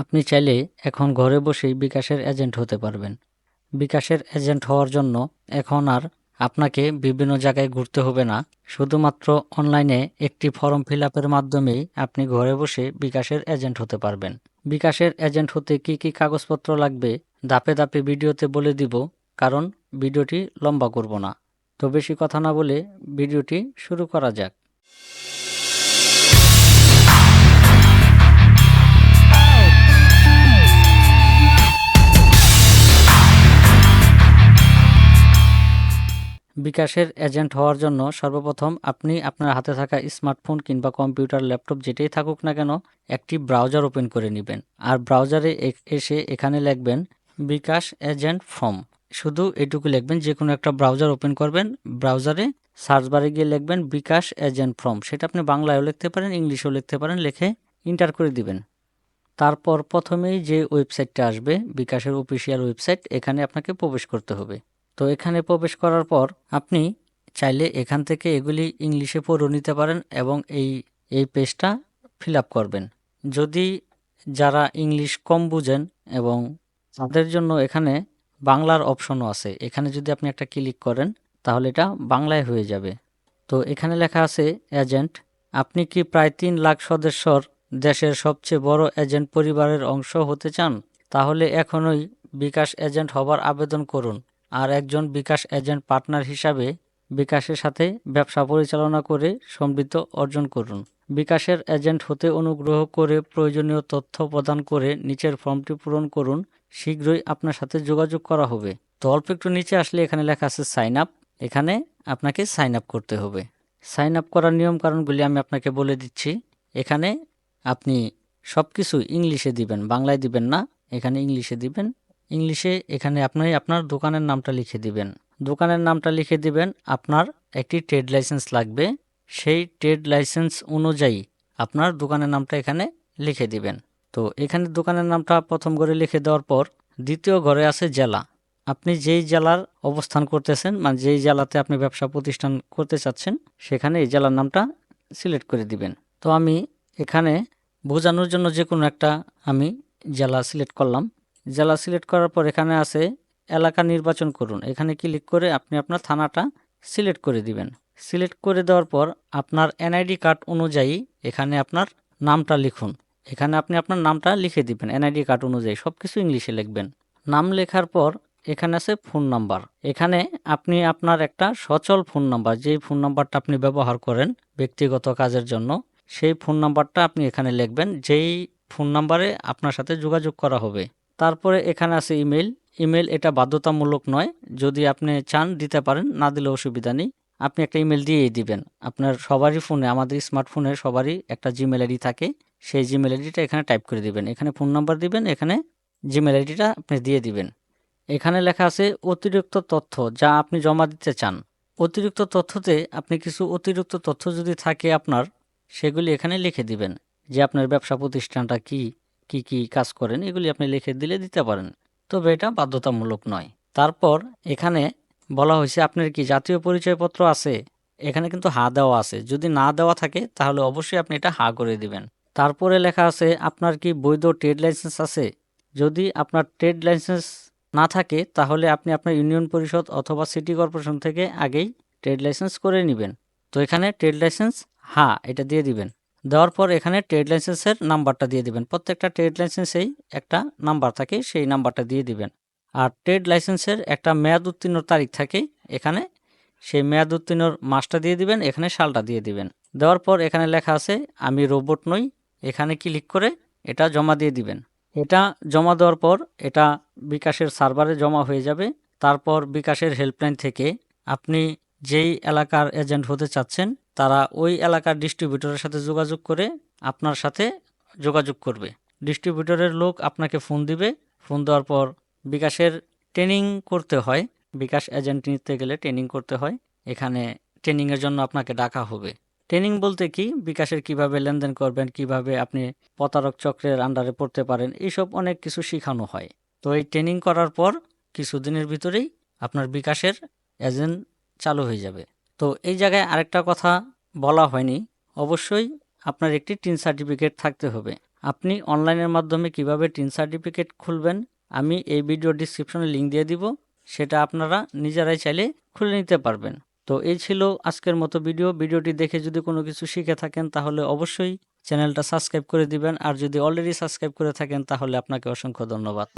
আপনি চাইলে এখন ঘরে বসেই বিকাশের এজেন্ট হতে পারবেন। বিকাশের এজেন্ট হওয়ার জন্য এখন আর আপনাকে বিভিন্ন জায়গায় ঘুরতে হবে না। শুধুমাত্র অনলাইনে একটি ফর্ম ফিল আপের মাধ্যমেই আপনি ঘরে বসে বিকাশের এজেন্ট হতে পারবেন। বিকাশের এজেন্ট হতে কি কি কাগজপত্র লাগবে দাপে দাপে ভিডিওতে বলে দিব, কারণ ভিডিওটি লম্বা করব না। তো বেশি কথা না বলে ভিডিওটি শুরু করা যাক। বিকাশের এজেন্ট হওয়ার জন্য সর্বপ্রথম আপনি আপনার হাতে থাকা স্মার্টফোন কিংবা কম্পিউটার, ল্যাপটপ যেটাই থাকুক না কেন, একটি ব্রাউজার ওপেন করে নেবেন। আর ব্রাউজারে এসে এখানে লিখবেন, বিকাশ এজেন্ট ফর্ম। শুধু এটুকু লিখবেন যে কোনো একটা ব্রাউজার ওপেন করবেন, ব্রাউজারে সার্চ বারে গিয়ে লিখবেন, বিকাশ এজেন্ট ফর্ম। সেটা আপনি বাংলায়ও লিখতে পারেন, ইংলিশেও লিখতে পারেন, লিখে ইন্টার করে দিবেন। তারপর প্রথমেই যে ওয়েবসাইটটা আসবে, বিকাশের অফিসিয়াল ওয়েবসাইট, এখানে আপনাকে প্রবেশ করতে হবে। তো এখানে প্রবেশ করার পর আপনি চাইলে এখান থেকে এগুলি ইংলিশে পড়েও নিতে পারেন এবং এই এই পেজটা ফিল করবেন। যদি যারা ইংলিশ কম বুঝেন এবং তাদের জন্য এখানে বাংলার অপশনও আছে, এখানে যদি আপনি একটা ক্লিক করেন তাহলে এটা বাংলায় হয়ে যাবে। তো এখানে লেখা আছে এজেন্ট। আপনি কি প্রায় তিন লাখ সদস্যর দেশের সবচেয়ে বড় এজেন্ট পরিবারের অংশ হতে চান? তাহলে এখনই বিকাশ এজেন্ট হবার আবেদন করুন। আর একজন বিকাশ এজেন্ট পার্টনার হিসাবে বিকাশের সাথে ব্যবসা পরিচালনা করে সমৃদ্ধ অর্জন করুন। বিকাশের এজেন্ট হতে অনুগ্রহ করে প্রয়োজনীয় তথ্য প্রদান করে নিচের ফর্মটি পূরণ করুন। শীঘ্রই আপনার সাথে যোগাযোগ করা হবে। তো অল্প একটু নিচে আসলে এখানে লেখা আছে সাইন আপ। এখানে আপনাকে সাইন আপ করতে হবে। সাইন আপ করার নিয়ম কারণগুলি আমি আপনাকে বলে দিচ্ছি। এখানে আপনি সব কিছু ইংলিশে দিবেন, বাংলায় দিবেন না, এখানে ইংলিশে দিবেন। ইংলিশে এখানে আপনি আপনার দোকানের নামটা লিখে দিবেন। দোকানের নামটা লিখে দিবেন, আপনার একটি ট্রেড লাইসেন্স লাগবে। সেই ট্রেড লাইসেন্স অনুযায়ী আপনার দোকানের নামটা এখানে লিখে দিবেন। তো এখানে দোকানের নামটা প্রথম ঘরে লিখে দেওয়ার পর দ্বিতীয় ঘরে আছে জেলা। আপনি যেই জেলার অবস্থান করতেছেন মানে যেই জেলাতে আপনি ব্যবসা প্রতিষ্ঠান করতে চাচ্ছেন, সেখানে এই জেলার নামটা সিলেক্ট করে দিবেন। তো আমি এখানে বোঝানোর জন্য যে কোনো একটা আমি জেলা সিলেক্ট করলাম। জেলা সিলেক্ট করার পর এখানে আছে এলাকা নির্বাচন করুন। এখানে ক্লিক করে আপনি আপনার থানাটা সিলেক্ট করে দিবেন। সিলেক্ট করে দেওয়ার পর আপনার এনআইডি কার্ড অনুযায়ী এখানে আপনার নামটা লিখুন। এখানে আপনি আপনার নামটা লিখে দিবেন এনআইডি কার্ড অনুযায়ী। সব কিছু ইংলিশে লিখবেন। নাম লেখার পর এখানে আছে ফোন নাম্বার এখানে আপনি আপনার একটা সচল ফোন নাম্বার যেই ফোন নাম্বারটা আপনি ব্যবহার করেন ব্যক্তিগত কাজের জন্য, সেই ফোন নাম্বারটা আপনি এখানে লিখবেন, যেই ফোন নাম্বারে আপনার সাথে যোগাযোগ করা হবে। তারপরে এখানে আছে ইমেল ইমেল এটা বাধ্যতামূলক নয়। যদি আপনি চান দিতে পারেন, না দিলে অসুবিধা নেই। আপনি একটা ইমেল দিয়েই দিবেন। আপনার সবারই ফোনে, আমাদের স্মার্টফোনে সবারই একটা জিমেল আইডি থাকে। সেই জিমেল আইডিটা এখানে টাইপ করে দিবেন। এখানে ফোন নাম্বার দিবেন, এখানে জিমেল আইডিটা আপনি দিয়ে দিবেন। এখানে লেখা আছে অতিরিক্ত তথ্য যা আপনি জমা দিতে চান। অতিরিক্ত তথ্যতে আপনি কিছু অতিরিক্ত তথ্য যদি থাকে আপনার, সেগুলি এখানে লিখে দিবেন যে আপনার ব্যবসা প্রতিষ্ঠানটা কি কি কি কাজ করেন এগুলি আপনি লিখে দিলে দিতে পারেন। তবে এটা বাধ্যতামূলক নয়। তারপর এখানে বলা হয়েছে, আপনার কি জাতীয় পরিচয়পত্র আছে? এখানে কিন্তু হা দেওয়া আছে। যদি না দেওয়া থাকে, তাহলে অবশ্যই আপনি এটা হা করে দিবেন। তারপরে লেখা আছে, আপনার কি বৈধ ট্রেড লাইসেন্স আছে? যদি আপনার ট্রেড লাইসেন্স না থাকে, তাহলে আপনি আপনার ইউনিয়ন পরিষদ অথবা সিটি কর্পোরেশন থেকে আগেই ট্রেড লাইসেন্স করে নেবেন। তো এখানে ট্রেড লাইসেন্স, হা, এটা দিয়ে দিবেন। দেওয়ার পর এখানে ট্রেড লাইসেন্সের নাম্বারটা দিয়ে দিবেন। প্রত্যেকটা ট্রেড লাইসেন্সেই একটা নাম্বার থাকে, সেই নাম্বারটা দিয়ে দিবেন। আর ট্রেড লাইসেন্সের একটা মেয়াদ উত্তীর্ণ তারিখ থাকে, এখানে সেই মেয়াদ উত্তীর্ণর মাসটা দিয়ে দিবেন, এখানে সালটা দিয়ে দিবেন। দেওয়ার পর এখানে লেখা আছে, আমি রোবট নই। এখানে ক্লিক করে এটা জমা দিয়ে দিবেন। এটা জমা দেওয়ার পর এটা বিকাশের সার্ভারে জমা হয়ে যাবে। তারপর বিকাশের হেল্পলাইন থেকে আপনি যেই এলাকার এজেন্ট হতে চাচ্ছেন তারা ওই এলাকার ডিস্ট্রিবিউটরের সাথে যোগাযোগ করে আপনার সাথে যোগাযোগ করবে। ডিস্ট্রিবিউটরের লোক আপনাকে ফোন দিবে। ফোন দেওয়ার পর বিকাশের ট্রেনিং করতে হয়। বিকাশ এজেন্ট নিতে গেলে ট্রেনিং করতে হয়। এখানে ট্রেনিংয়ের জন্য আপনাকে ডাকা হবে। ট্রেনিং বলতে কি? বিকাশের কীভাবে লেনদেন করবেন, কীভাবে আপনি প্রতারক চক্রের আন্ডারে পড়তে পারেন এইসব অনেক কিছু শেখানো হয়। তো এই ট্রেনিং করার পর কিছুদিনের ভিতরেই আপনার বিকাশের এজেন্ট চালু হয়ে যাবে। তো এই জায়গায় আরেকটা কথা বলা হয়নি। অবশ্যই আপনার একটি টিন সার্টিফিকেট থাকতে হবে। আপনি অনলাইনের মাধ্যমে কীভাবে টিন সার্টিফিকেট খুলবেন, আমি এই ভিডিও ডিসক্রিপশনে লিংক দিয়ে দিব। সেটা আপনারা নিজেরাই চাইলে খুলে নিতে পারবেন। তো এই ছিল আজকের মতো ভিডিও। ভিডিওটি দেখে যদি কোনো কিছু শিখে থাকেন, তাহলে অবশ্যই চ্যানেলটা সাবস্ক্রাইব করে দিবেন। আর যদি অলরেডি সাবস্ক্রাইব করে থাকেন, তাহলে আপনাকে অসংখ্য ধন্যবাদ।